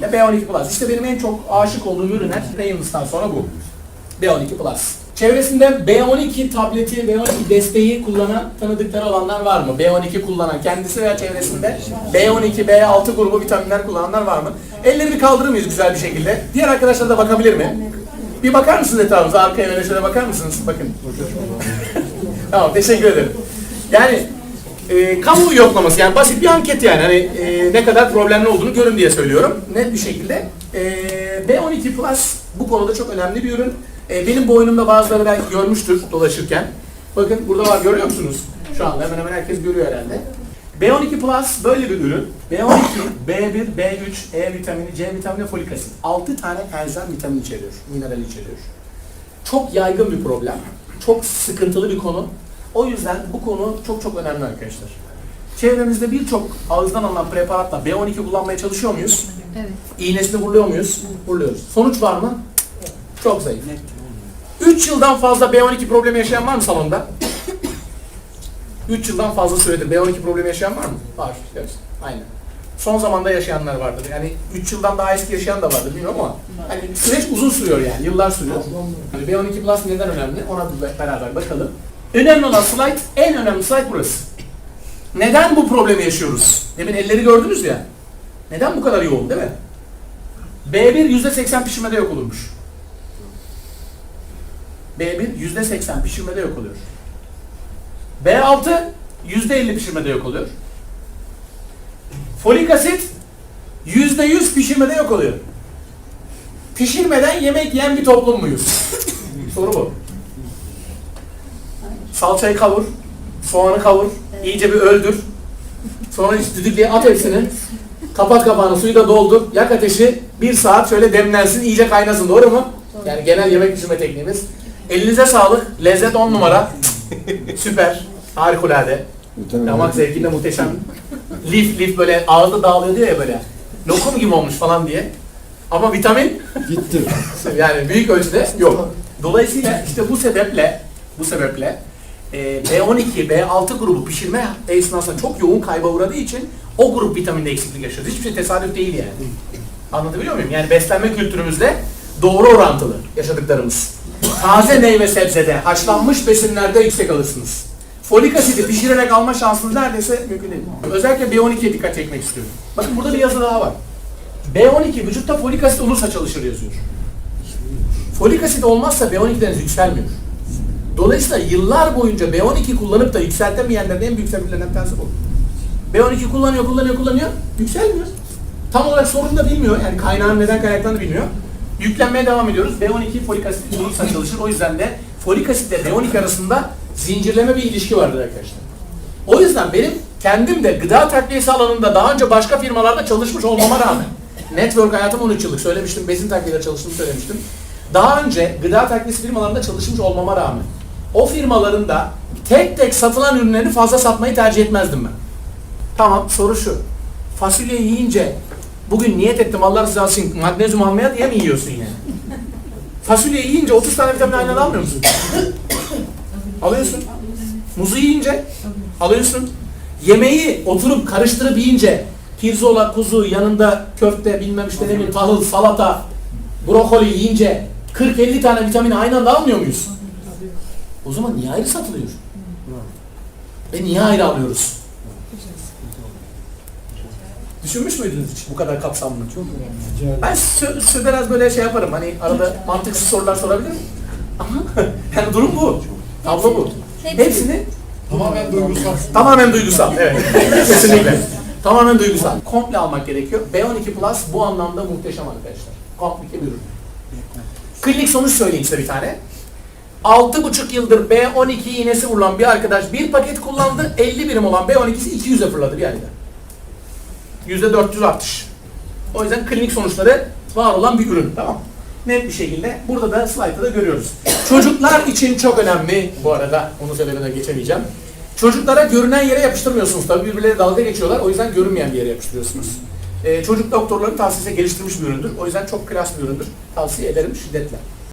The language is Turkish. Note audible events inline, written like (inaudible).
şekilde. B12 Plus. İşte benim en çok aşık olduğum ürünler Reynolds'tan sonra bu. B12 Plus. Çevresinde B12 tableti, B12 desteği kullanan tanıdıkları olanlar var mı? B12 kullanan kendisi veya çevresinde B12, B6 grubu vitaminler kullananlar var mı? Elleri kaldırır mıyız güzel bir şekilde? Diğer arkadaşlar da bakabilir mi? Bir bakar mısınız etrafınıza? Arkaya öyle şöyle bakar mısınız? Bakın. (laughs) tamam, teşekkür ederim. Yani e, kamu yoklaması yani basit bir anket yani hani e, ne kadar problemli olduğunu görün diye söylüyorum net bir şekilde. E, B12 Plus bu konuda çok önemli bir ürün. E, benim boynumda bazıları belki görmüştür dolaşırken. Bakın burada var görüyor musunuz? Şu anda hemen hemen herkes görüyor herhalde. B12 Plus böyle bir ürün. B12, B1, B3, E vitamini, C vitamini, folik asit. 6 tane enzim vitamin içeriyor, mineral içeriyor. Çok yaygın bir problem. Çok sıkıntılı bir konu. O yüzden bu konu çok çok önemli arkadaşlar. Çevremizde birçok ağızdan alınan preparatla B12 kullanmaya çalışıyor muyuz? Evet. İğnesini vuruluyor muyuz? Vuruluyoruz. Sonuç var mı? Çok zayıf. 3 yıldan fazla B12 problemi yaşayan var mı salonda? (coughs) 3 yıldan fazla süredir B12 problemi yaşayan var mı? Var. Evet. Aynen. Son zamanda yaşayanlar vardır. Yani 3 yıldan daha eski yaşayan da vardır bilmiyorum ama hani süreç uzun sürüyor yani. Yıllar sürüyor. Hani B12 Plus neden önemli? Ona beraber bakalım. Önemli olan slide, en önemli slide burası. Neden bu problemi yaşıyoruz? Demin elleri gördünüz ya. Neden bu kadar yoğun değil mi? B1 %80 pişirmede yok olurmuş. B1 %80 pişirmede yok oluyor. B6 %50 pişirmede yok oluyor. Folik asit %100 pişirmede yok oluyor. Pişirmeden yemek yiyen bir toplum muyuz? (laughs) Soru bu. Salçayı kavur, soğanı kavur, iyice bir öldür. Sonra işte düdüklüye at hepsini. Kapat kapağını, suyu da doldur. Yak ateşi, bir saat şöyle demlensin, iyice kaynasın. Doğru mu? Yani genel yemek pişirme tekniğimiz. Elinize sağlık. Lezzet 10 numara. (laughs) Süper. Harikulade. Damak zevki de muhteşem. Lif lif böyle ağızda dağılıyor diyor ya böyle. Lokum gibi olmuş falan diye. Ama vitamin Gitti. (laughs) yani büyük ölçüde yok. Dolayısıyla işte bu sebeple bu sebeple e, B12, B6 grubu pişirme esnasında çok yoğun kayba uğradığı için o grup vitaminde eksiklik yaşıyoruz. Hiçbir şey tesadüf değil yani. Anlatabiliyor muyum? Yani beslenme kültürümüzde doğru orantılı yaşadıklarımız. Taze meyve sebzede, haşlanmış besinlerde yüksek alırsınız. Folik asidi pişirerek alma şansınız neredeyse mümkün değil. Özellikle B12'ye dikkat çekmek istiyorum. Bakın burada bir yazı daha var. B12 vücutta folik asit olursa çalışır yazıyor. Folik asit olmazsa B12'den yükselmiyor. Dolayısıyla yıllar boyunca B12 kullanıp da yükseltemeyenlerin en büyük sebeplerinden bir tanesi bu. B12 kullanıyor, kullanıyor, kullanıyor, yükselmiyor. Tam olarak sorunu da bilmiyor, yani kaynağın neden kaynaklandığını bilmiyor. Yüklenmeye devam ediyoruz. B12 folik asit olursa çalışır. O yüzden de folik asitle B12 arasında zincirleme bir ilişki vardır arkadaşlar. O yüzden benim kendim de gıda takviyesi alanında daha önce başka firmalarda çalışmış olmama rağmen network hayatım 13 yıllık söylemiştim, besin takviyeleri çalıştığımı söylemiştim. Daha önce gıda takviyesi firmalarında çalışmış olmama rağmen o firmaların da tek tek satılan ürünleri fazla satmayı tercih etmezdim ben. Tamam soru şu. Fasulye yiyince bugün niyet ettim Allah rızası için magnezyum almaya diye mi yiyorsun yani? Fasulye yiyince 30 tane vitamin aynı anda almıyor musun? Alıyorsun. Muzu yiyince alıyorsun. Yemeği oturup karıştırıp yiyince pirzola, kuzu, yanında köfte, bilmem işte ne bileyim tahıl, salata, brokoli yiyince 40-50 tane vitamini aynı anda almıyor muyuz? O zaman niye ayrı satılıyor? Ve niye ayrı alıyoruz? Düşünmüş müydünüz hiç bu kadar kapsamlı? Çok Ben sö- sö- biraz böyle şey yaparım hani arada mantıksız sorular sorabilirim. Ama (laughs) yani durum bu. Tablo bu. Hepsini Tamamen duygusal. Tamamen duygusal. Evet. Kesinlikle. Tamamen duygusal. Komple almak gerekiyor. B12 Plus bu anlamda muhteşem arkadaşlar. Komplike bir ürün. Klinik sonuç söyleyeyim size bir tane. 6,5 yıldır B12 iğnesi vurulan bir arkadaş bir paket kullandı. 50 birim olan B12'si 200'e fırladı bir ayda. %400 artış. O yüzden klinik sonuçları var olan bir ürün. Tamam Net bir şekilde. Burada da slaytta da görüyoruz. Çocuklar için çok önemli bu arada. Onun sebebine geçemeyeceğim. Çocuklara görünen yere yapıştırmıyorsunuz. Tabii birbirleriyle dalga geçiyorlar. O yüzden görünmeyen bir yere yapıştırıyorsunuz. Ee, çocuk doktorların tavsiyesi geliştirilmiş bir üründür. O yüzden çok klas bir üründür. Tavsiye ederim şiddetle.